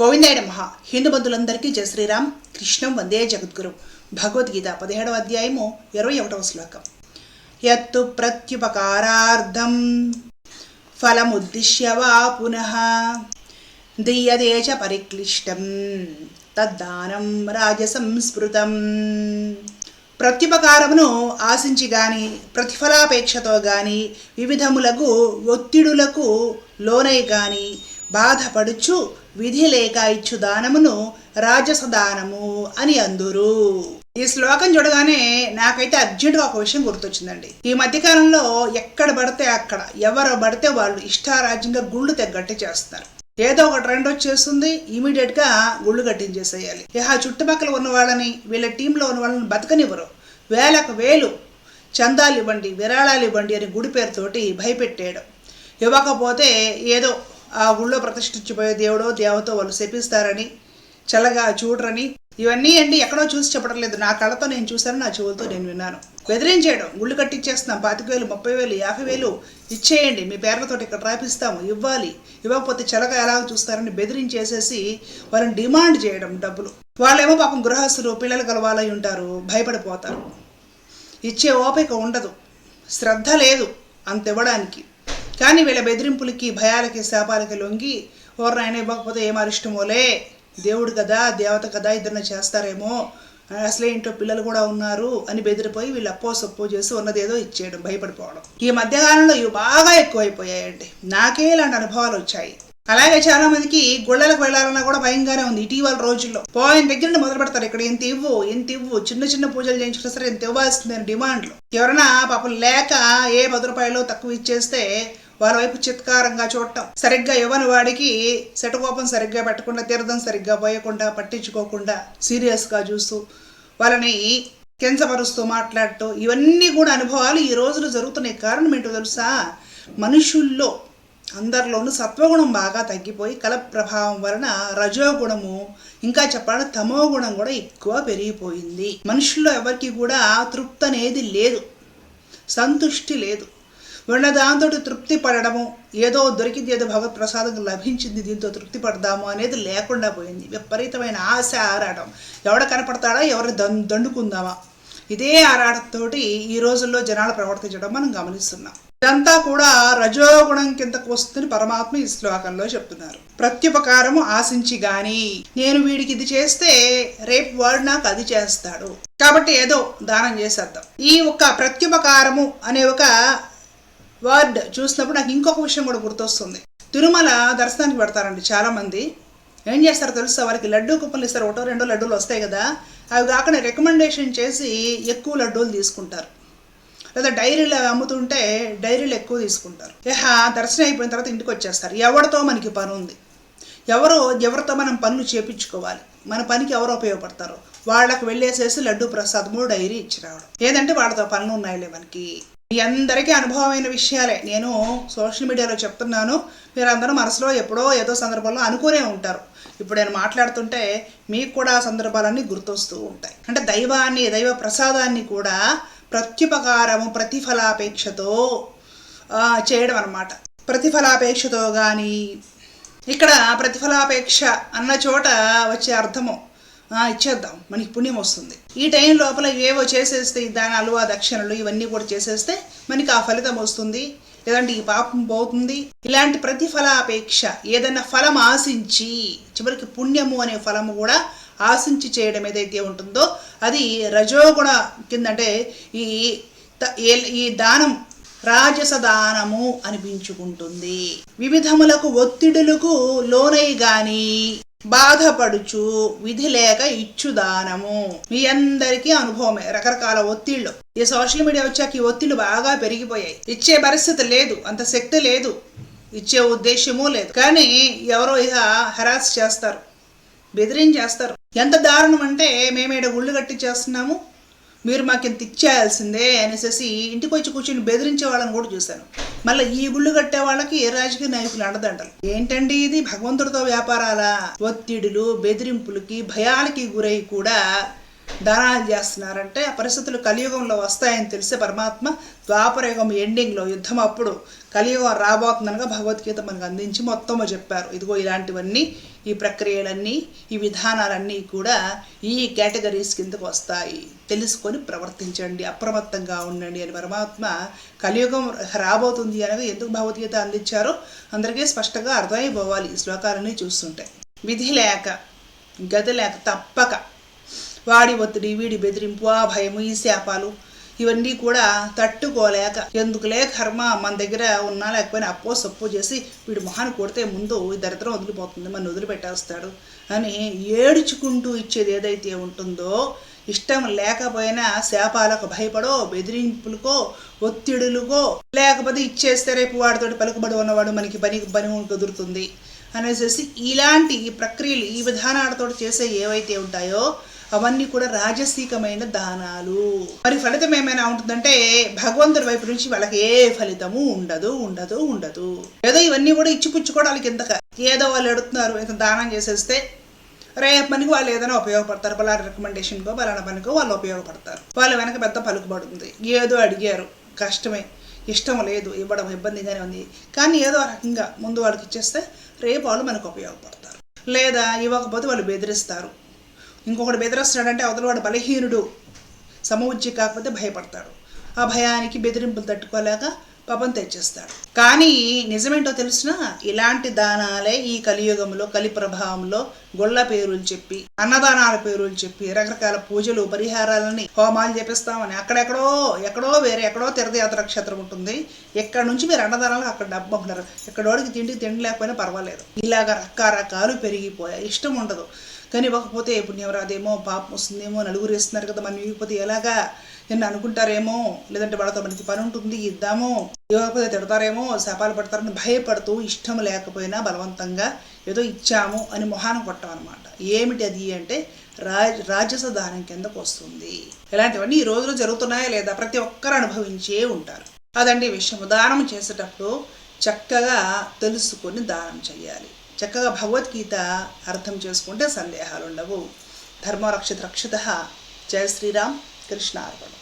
గోవిందాయ మహా హిందూ బంధులందరికీ జయ శ్రీరామ్. కృష్ణం వందే జగద్గురు. భగవద్గీత పదిహేడవ అధ్యాయము ఇరవై ఒకటవ శ్లోకం. యత్తు ప్రత్యుపకారార్థం ఫలముద్దిశ్య వా పునః. దీయతే చ పరిక్లిష్టం. తద్దానం రాజసంస్మృతం. ప్రత్యుపకారమును ఆశించి గాని ప్రతిఫలాపేక్షతో గాని వివిధములకు ఒత్తిడులకు లోనై గాని బాధపడుచు విధి లేక ఇచ్చు దానమును రాజసదానము అని అందురు. ఈ శ్లోకం చూడగానే నాకైతే అర్జెంటుగా ఒక విషయం గుర్తొచ్చిందండి. ఈ మధ్యకాలంలో ఎక్కడ పడితే అక్కడ ఎవరు పడితే వాళ్ళు ఇష్టారాజ్యంగా గుళ్ళు తెగ్గట్టి చేస్తారు. ఏదో ఒక ట్రెండ్ వచ్చేస్తుంది ఇమీడియట్గా గుళ్ళు కట్టించేసేయాలి. ఇహ చుట్టుపక్కల ఉన్న వాళ్ళని వీళ్ళ టీంలో ఉన్న వాళ్ళని బతకనివ్వరు. వేలకు వేలు చందాలు ఇవ్వండి విరాళాలు ఇవ్వండి అని గుడి పేరుతోటి భయపెట్టేయడం. ఇవ్వకపోతే ఏదో ఆ గుళ్ళో ప్రతిష్ఠించిపోయే దేవుడో దేవతో వాళ్ళు శపిస్తారని చల్లగా చూడరని ఇవన్నీ అండి ఎక్కడో చూసి చెప్పడం లేదు. నా కళ్ళతో నేను చూశాను నా చెవులతో నేను విన్నాను. బెదిరించేయడం గుళ్ళు కట్టించేస్తున్నాం పాతిక వేలు ముప్పై వేలు యాభై వేలు ఇచ్చేయండి మీ పేర్లతో ఇక్కడ రాపిస్తాము ఇవ్వాలి. ఇవ్వకపోతే చల్లగా ఎలా చూస్తారని బెదిరించేసేసి వాళ్ళని డిమాండ్ చేయడం డబ్బులు. వాళ్ళేమో పాపం గృహస్థులు పిల్లలు కలవాలై ఉంటారు భయపడిపోతారు. ఇచ్చే ఓపిక ఉండదు. శ్రద్ధ లేదు అంత ఇవ్వడానికి కానీ వీళ్ళ బెదిరింపులకి భయాలకి శాపాలకి లొంగి ఎవరినైనా ఇవ్వకపోతే ఏం అరిష్టమోలే దేవుడు కదా దేవత కదా ఇద్దరిని చేస్తారేమో? అసలే ఇంట్లో పిల్లలు కూడా ఉన్నారు అని బెదిరిపోయి వీళ్ళు అప్పో సొప్పో చేసి ఉన్నదేదో ఇచ్చేయడం భయపడిపోవడం. ఈ మధ్యకాలంలో ఇవి బాగా ఎక్కువైపోయాయండి. నాకే ఇలాంటి అనుభవాలు వచ్చాయి. అలాగే చాలా మందికి గుళ్ళలకు వెళ్ళాలన్నా కూడా భయంగానే ఉంది ఇటీవల రోజుల్లో. పోయిన దగ్గర నుండి మొదలు పెడతారు ఇక్కడ ఇంత ఇవ్వు ఇంత ఇవ్వు చిన్న చిన్న పూజలు చేయించుకున్నా సరే ఇంత ఇవ్వాల్సిందని డిమాండ్లు. ఎవరైనా పాపం లేక ఏ పది రూపాయలు తక్కువ ఇచ్చేస్తే వాళ్ళ వైపు చిత్కారంగా చూడటం. సరిగ్గా ఇవ్వని వాడికి శటకోపం సరిగ్గా పెట్టకుండా తీర్థం సరిగ్గా పోయకుండా పట్టించుకోకుండా సీరియస్గా చూస్తూ వాళ్ళని కించపరుస్తూ మాట్లాడటం. ఇవన్నీ కూడా అనుభవాలు ఈ రోజులు జరుగుతున్నాయి. కారణం ఏంటో తెలుసా? మనుషుల్లో అందరిలోనూ సత్వగుణం బాగా తగ్గిపోయి కల ప్రభావం వలన రజోగుణము ఇంకా చెప్పాలంటే తమో గుణం కూడా ఎక్కువ పెరిగిపోయింది. మనుషుల్లో ఎవరికి కూడా తృప్తి అనేది లేదు. సంతుష్టి లేదు. ఉన్న దాంతో తృప్తి పడడము ఏదో దొరికింది ఏదో భగవత్ ప్రసాదం లభించింది దీంతో తృప్తి పడదాము అనేది లేకుండా పోయింది. విపరీతమైన ఆశ ఆరాటం. ఎవడ కనపడతాడా? ఎవరు దం దండుకుందామా? ఇదే ఆరాటంతో ఈ రోజుల్లో జనాలు ప్రవర్తించడం మనం గమనిస్తున్నాం. ఇదంతా కూడా రజోగుణం కిందకు వస్తుంది పరమాత్మ ఈ శ్లోకంలో చెప్తున్నారు. ప్రత్యుపకారము ఆశించి గాని నేను వీడికి ఇది చేస్తే రేపు వాడు నాకు అది చేస్తాడు. కాబట్టి ఏదో దానం చేసేద్దాం. ఈ ఒక ప్రత్యుపకారము అనే ఒక వర్డ్ చూసినప్పుడు నాకు ఇంకొక విషయం కూడా గుర్తొస్తుంది. తిరుమల దర్శనానికి పెడతారండి చాలామంది. ఏం చేస్తారు తెలుసా? వారికి లడ్డూ కుప్పలు ఇస్తారు. ఒకటో రెండో లడ్డూలు వస్తాయి కదా. అవి కాకుండా రికమెండేషన్ చేసి ఎక్కువ లడ్డూలు తీసుకుంటారు. లేదా డైరీలు అమ్ముతుంటే డైరీలు ఎక్కువ తీసుకుంటారు. ఏహా దర్శనం అయిపోయిన తర్వాత ఇంటికి వచ్చేస్తారు. ఎవరితో మనకి పని ఉంది? ఎవరు ఎవరితో మనం పనులు చేపించుకోవాలి? మన పనికి ఎవరు ఉపయోగపడతారు? వాళ్ళకి వెళ్ళేసేసి లడ్డు ప్రసాదము డైరీ ఇచ్చి రావడం ఏదంటే వాళ్ళతో పనులు ఉన్నాయిలే మనకి. మీ అందరికీ అనుభవమైన విషయాలే. నేను సోషల్ మీడియాలో చెప్తున్నాను. మీరందరూ మనసులో ఎప్పుడో ఏదో సందర్భంలో అనుకునే ఉంటారు. ఇప్పుడు నేను మాట్లాడుతుంటే మీకు కూడా ఆ సందర్భాలన్నీ గుర్తొస్తూ ఉంటాయి. అంటే దైవాన్ని దైవ ప్రసాదాన్ని కూడా ప్రత్యుపకారము ప్రతిఫలాపేక్షతో చేయడం అనమాట ప్రతిఫలాపేక్షతో కానీ ఇక్కడ ప్రతిఫలాపేక్ష అన్న చోట వచ్చే అర్థము. ఇచ్చేద్దాం. మనకి పుణ్యం వస్తుంది. ఈ టైం లోపల ఏవో చేసేస్తే ఈ దానాలు ఆ దక్షిణలు ఇవన్నీ కూడా చేసేస్తే మనకి ఆ ఫలితం వస్తుంది. లేదంటే ఈ పాపం పోతుంది. ఇలాంటి ప్రతిఫలాపేక్ష ఏదైనా ఫలం ఆశించి చివరికి పుణ్యము అనే ఫలము కూడా ఆశించి చేయడం ఏదైతే ఉంటుందో అది రజోగుణ కిందంటే ఈ ఈ దానం రాజస దానము అనిపించుకుంటుంది. వివిధములకు ఒత్తిడులకు లోనై గాని బాధపడుచు విధి లేక ఇచ్చుదానము మీ అందరికీ అనుభవమే. రకరకాల ఒత్తిళ్ళు. ఈ సోషల్ మీడియా వచ్చాక ఈ ఒత్తిళ్ళు బాగా పెరిగిపోయాయి. ఇచ్చే పరిస్థితి లేదు. అంత శక్తి లేదు. ఇచ్చే ఉద్దేశము లేదు. కానీ ఎవరో ఇక హరాస్ చేస్తారు. బెదిరించేస్తారు. ఎంత దారుణం అంటే మేమేడ గుళ్ళు కట్టించేస్తున్నాము మీరు మాకు ఇంత ఇచ్చేయాల్సిందే అనేసి ఇంటికి వచ్చి కూర్చొని బెదిరించే వాళ్ళని కూడా చూశాను. మళ్ళీ ఈ గుళ్ళు కట్టే వాళ్ళకి ఏ రాజకీయ నాయకులు అండదండలు ఏంటండి ఇది? భగవంతుడితో వ్యాపారాల? ఒత్తిడులు బెదిరింపులకి భయాలకి గురై కూడా దానాలు చేస్తున్నారంటే ఆ పరిస్థితులు కలియుగంలో వస్తాయని తెలిసే పరమాత్మ ద్వాపరయుగం ఎండింగ్లో యుద్ధం అప్పుడు కలియుగం రాబోతుందనగా భగవద్గీత మనకు అందించి మొత్తం చెప్పారు. ఇదిగో ఇలాంటివన్నీ ఈ ప్రక్రియలన్నీ ఈ విధానాలన్నీ కూడా ఈ కేటగిరీస్ కిందకు వస్తాయి. తెలుసుకొని ప్రవర్తించండి అప్రమత్తంగా ఉండండి అని పరమాత్మ కలియుగం రాబోతుంది అనగా ఎందుకు భగవద్గీత అందించారో అందరికీ స్పష్టంగా అర్థమైపోవాలి ఈ శ్లోకాలని చూస్తుంటే. విధి లేక గది లేక తప్పక వాడి ఒత్తిడి వీడి బెదిరింపు ఆ భయము ఈ శాపాలు ఇవన్నీ కూడా తట్టుకోలేక ఎందుకులే కర్మ మన దగ్గర ఉన్నా లేకపోయినా అప్పో సప్పో చేసి వీడు మొహాన్ని కొడితే ముందు ఈ దరిద్రం వదిలిపోతుంది మన వదిలిపెట్టేస్తాడు అని ఏడుచుకుంటూ ఇచ్చేది ఏదైతే ఉంటుందో ఇష్టం లేకపోయినా శాపాలకు భయపడో బెదిరింపులకో ఒత్తిడులకో లేకపోతే ఇచ్చేస్తే రేపు వాడితోటి పలుకుబడి ఉన్నవాడు మనకి పని పని కుదురుతుంది అనేసి ఇలాంటి ప్రక్రియలు ఈ విధానాలతో చేసే ఏవైతే ఉంటాయో అవన్నీ కూడా రాజసీకమైన దానాలు. మరి ఫలితం ఏమైనా ఉంటుందంటే భగవంతుడి వైపు నుంచి వాళ్ళకి ఏ ఫలితము ఉండదు ఉండదు ఉండదు. ఏదో ఇవన్నీ కూడా ఇచ్చిపుచ్చుకోవడానికి ఇంతక ఏదో వాళ్ళు ఎడుతున్నారు ఇంత దానం చేసేస్తే రేపు పనికి వాళ్ళు ఏదైనా ఉపయోగపడతారు పలానా రికమెండేషన్కో పలానా పనికో వాళ్ళు ఉపయోగపడతారు. వాళ్ళ వెనక పెద్ద పలుకుబడుతుంది. ఏదో అడిగారు కష్టమే ఇష్టం లేదు ఇవ్వడం ఇబ్బందిగానే ఉంది. కానీ ఏదో రకంగా ముందు వాళ్ళకి ఇచ్చేస్తే రేపు వాళ్ళు మనకు ఉపయోగపడతారు. లేదా ఇవ్వకపోతే వాళ్ళు బెదిరిస్తారు. ఇంకొకటి బెదిరిస్తున్నాడంటే అవతల వాడు బలహీనుడు. సమవుజ్జి కాకపోతే భయపడతాడు. ఆ భయానికి బెదిరింపులు తట్టుకోలేక పాపం తెచ్చేస్తాడు. కానీ నిజమేంటో తెలిసిన ఇలాంటి దానాలే ఈ కలియుగంలో కలి ప్రభావంలో గొళ్ళ పేరులు చెప్పి అన్నదానాల పేరులు చెప్పి రకరకాల పూజలు పరిహారాలని హోమాలు చేపిస్తామని అక్కడెక్కడో ఎక్కడో వేరే ఎక్కడో తీర్థయాత్ర క్షేత్రం ఉంటుంది. ఎక్కడ నుంచి మీరు అన్నదానాలు అక్కడ డబ్బు ఉంటారు ఎక్కడోడికి తిండి తిండి లేకపోయినా పర్వాలేదు. ఇలాగ రకరకాలు పెరిగిపోయాయి. ఇష్టం ఉండదు. కానీ ఇవ్వకపోతే పుణ్యం రాదేమో పాపం వస్తుందేమో నలుగురు ఇస్తున్నారు కదా మనం ఇవ్వకపోతే ఎలాగా? నిన్ను అనుకుంటారేమో? లేదంటే వాళ్ళతో మనకి పని ఉంటుంది ఇద్దామో. ఇవ్వకపోతే తిడతారేమో శాపాలు పడతారని భయపడుతూ ఇష్టం లేకపోయినా బలవంతంగా ఏదో ఇచ్చాము అని మొహానం కొట్టామన్నమాట ఏమిటి అది అంటే రాజ రాజస దానం కిందకు వస్తుంది. ఇలాంటివన్నీ ఈ రోజులో జరుగుతున్నాయా లేదా? ప్రతి ఒక్కరు అనుభవించే ఉంటారు. అదండి విషయం. దానం చేసేటప్పుడు చక్కగా తెలుసుకొని దానం చేయాలి. చక్కగా భగవద్గీత అర్థం చేసుకుంటే సందేహాలు ఉండవు ధర్మరక్షిత రక్షిత. జయ శ్రీరామ్. కృష్ణ అర్పణం